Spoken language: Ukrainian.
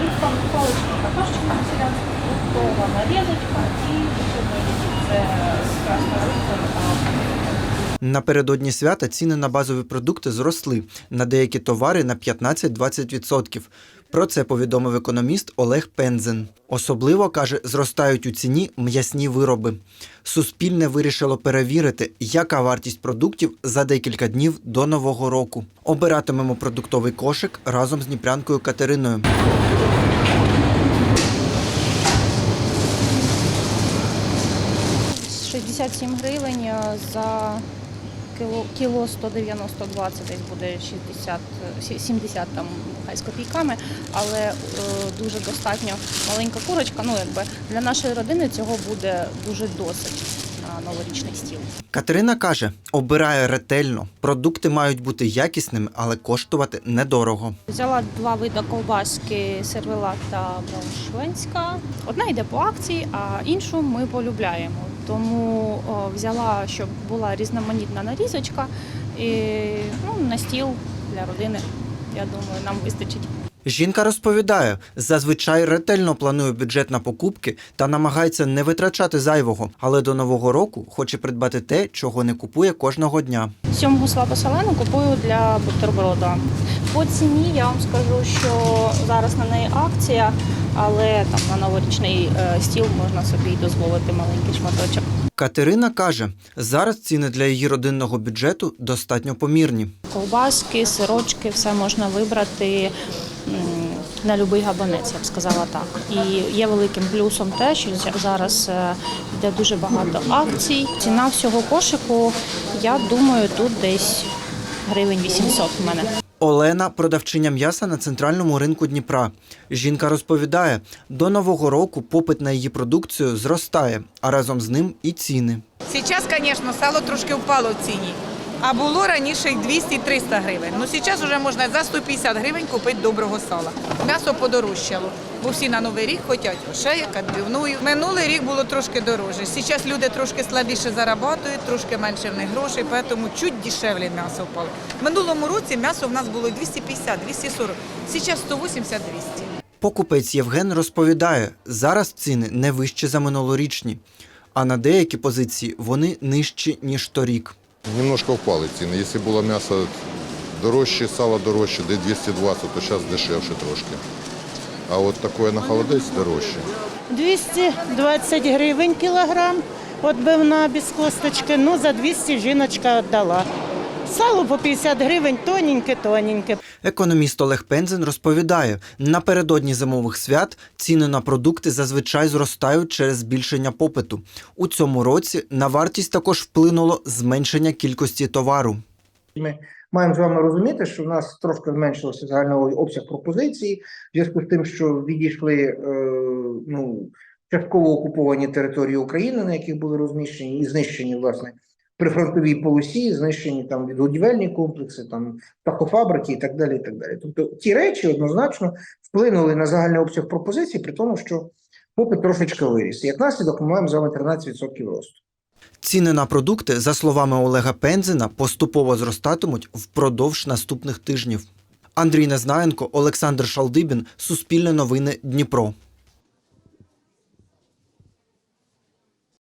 рибка, паличка також селянська фруктова нарізочка і це з красною Напередодні свята ціни на базові продукти зросли на деякі товари на 15-20%. Про це повідомив економіст Олег Пензен. Особливо каже, зростають у ціні м'ясні вироби. Суспільне вирішило перевірити, яка вартість продуктів за декілька днів до нового року. Обиратимемо продуктовий кошик разом з дніпрянкою Катериною. З 67 гривень е, за кіло, кіло 190-20 десь буде 60, е, 70 там хай з копійками, але е, дуже достатньо маленька курочка. Ну якби для нашої родини цього буде дуже досить новорічний стіл. Катерина каже, обирає ретельно. Продукти мають бути якісними, але коштувати недорого. Взяла два види ковбаски сервелат та брауншвенська. Одна йде по акції, а іншу ми полюбляємо. Тому взяла, щоб була різноманітна нарізочка і ну, на стіл для родини. Я думаю, нам вистачить. Жінка розповідає, зазвичай ретельно планує бюджет на покупки та намагається не витрачати зайвого, але до нового року хоче придбати те, чого не купує кожного дня. Сьомгу слабосолену купую для бутерброда. По ціні я вам скажу, що зараз на неї акція, але там на новорічний е, стіл можна собі дозволити маленький шматочок. Катерина каже, зараз ціни для її родинного бюджету достатньо помірні. Ковбаски, сирочки, все можна вибрати на будь-який габанець, я б сказала так. І є великим плюсом те, що зараз е, йде дуже багато акцій. Ціна всього кошику, я думаю, тут десь гривень 800 в мене. Олена продавчиня м'яса на центральному ринку Дніпра. Жінка розповідає, до нового року попит на її продукцію зростає, а разом з ним і ціни. Зараз, звісно, сало трошки впало в ціні. А було раніше й 200-300 гривень. Ну зараз вже можна за 150 гривень купити доброго сала. М'ясо подорожчало, бо всі на новий рік хочуть шеєк, відбивною. Минулий рік було трошки дорожче. Зараз люди трошки слабіше зарабатують, трошки менше в них грошей, тому чуть дешевле м'ясо впало. Минулому році м'ясо в нас було 250-240, зараз 180-200. Покупець Євген розповідає, зараз ціни не вищі за минулорічні, а на деякі позиції вони нижчі, ніж торік. Немножко впали ціни. Якщо було м'ясо дорожче, сало дорожче, де 220, то зараз дешевше трошки. А от таке на холодець дорожче. 220 гривень кілограм, отбивна без косточки, ну за 200 жіночка віддала. Сало по 50 гривень, тоненьке-тоненьке. Економіст Олег Пензен розповідає, напередодні зимових свят ціни на продукти зазвичай зростають через збільшення попиту. У цьому році на вартість також вплинуло зменшення кількості товару. Ми маємо з вами розуміти, що в нас трошки зменшився загальний обсяг пропозиції в зв'язку з тим, що відійшли е, ну, частково окуповані території України, на яких були розміщені і знищені власне прифронтовій полосі, знищені там відгодівельні комплекси, там птахофабрики і так далі. І так далі. Тобто ті речі однозначно вплинули на загальний обсяг пропозиції, при тому, що попит трошечки виріс. Як наслідок, ми маємо з вами 13% росту. Ціни на продукти, за словами Олега Пензена, поступово зростатимуть впродовж наступних тижнів. Андрій Незнаєнко, Олександр Шалдибін, Суспільне новини, Дніпро.